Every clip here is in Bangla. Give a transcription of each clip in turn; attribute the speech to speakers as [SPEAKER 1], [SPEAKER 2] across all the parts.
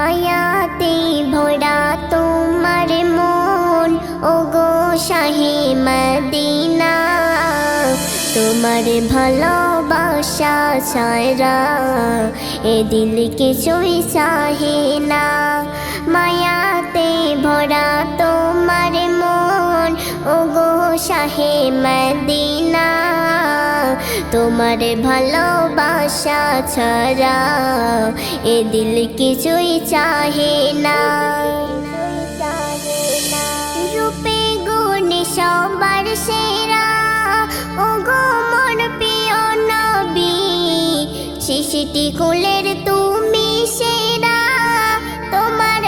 [SPEAKER 1] মায়াতে ভরা তোমার মন। ও গো শাহে মদিনা, তোমার ভালোবাসা ছাড়া এ দিল কিছুই চাহে না। মায়াতে ভরা তোমার মন ও গো শাহে মদিনা। তোমার ভালোবাসা ছাড়া এ দিল কিছুই চাহে না। রূপে গুণে সবার সেরা। ও গো মন প্রিয় নবী শিশিটি কুলের তুমি সেরা। তোমার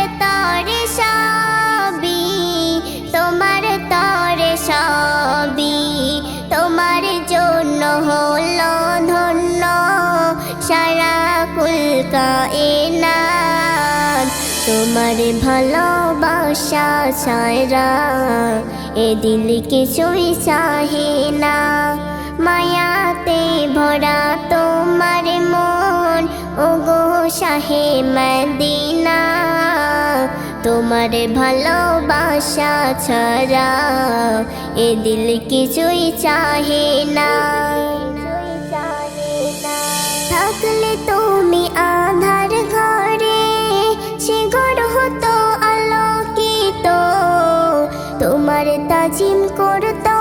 [SPEAKER 1] তোমার ভালোবাসা ছাড়া এ দিল কিছুই চাহে না, মায়াতে ভরা তোমার মন। ও গো শাহে মদিনা, তোমার ভালোবাসা ছাড়া। এ দিল কিছুই চাহে না। তাজিম করতো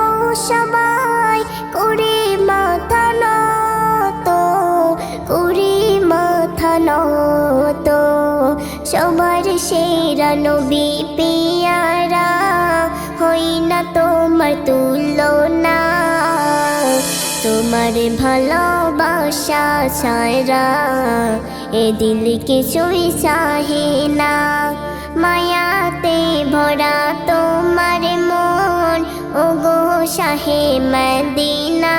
[SPEAKER 1] সবাই করে মাথা নত করে মাথা নত। সবার সেরা নবী পিয়ারা, হই না তোমার তুলনা। তোমার ভালোবাসা ছাড়া এ দিল কিছুই চাহে না। মায়াতে ভরা তোমার শাহে মদিনা,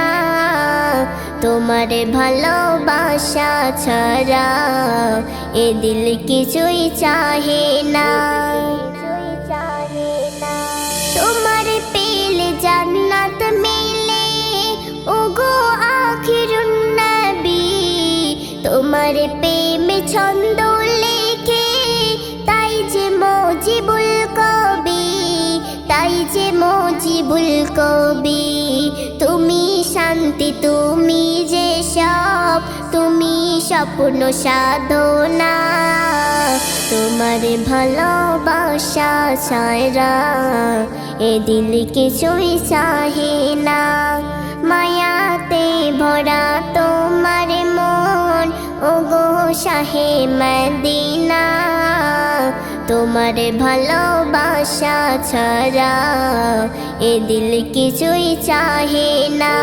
[SPEAKER 1] তোমার ভালোবাসা ছাড়া এ দিল কিছুই চাহে না। তোমার পেল জান্নাত মিলে ও গো আখিরুন নবী, তোমার প্রেমে ছন্দ শান্তি তুমি যে সব, তুমি স্বপ্ন সাধনা। তোমার ভালোবাসা ছাড়া এ দিল কিছুই চাহে না। মায়াতে ভরা তোমার মন ও গো শাহে মদিনা তোমার ভালোবাসা ছাড়া এ দিল কিছুই চাহে না।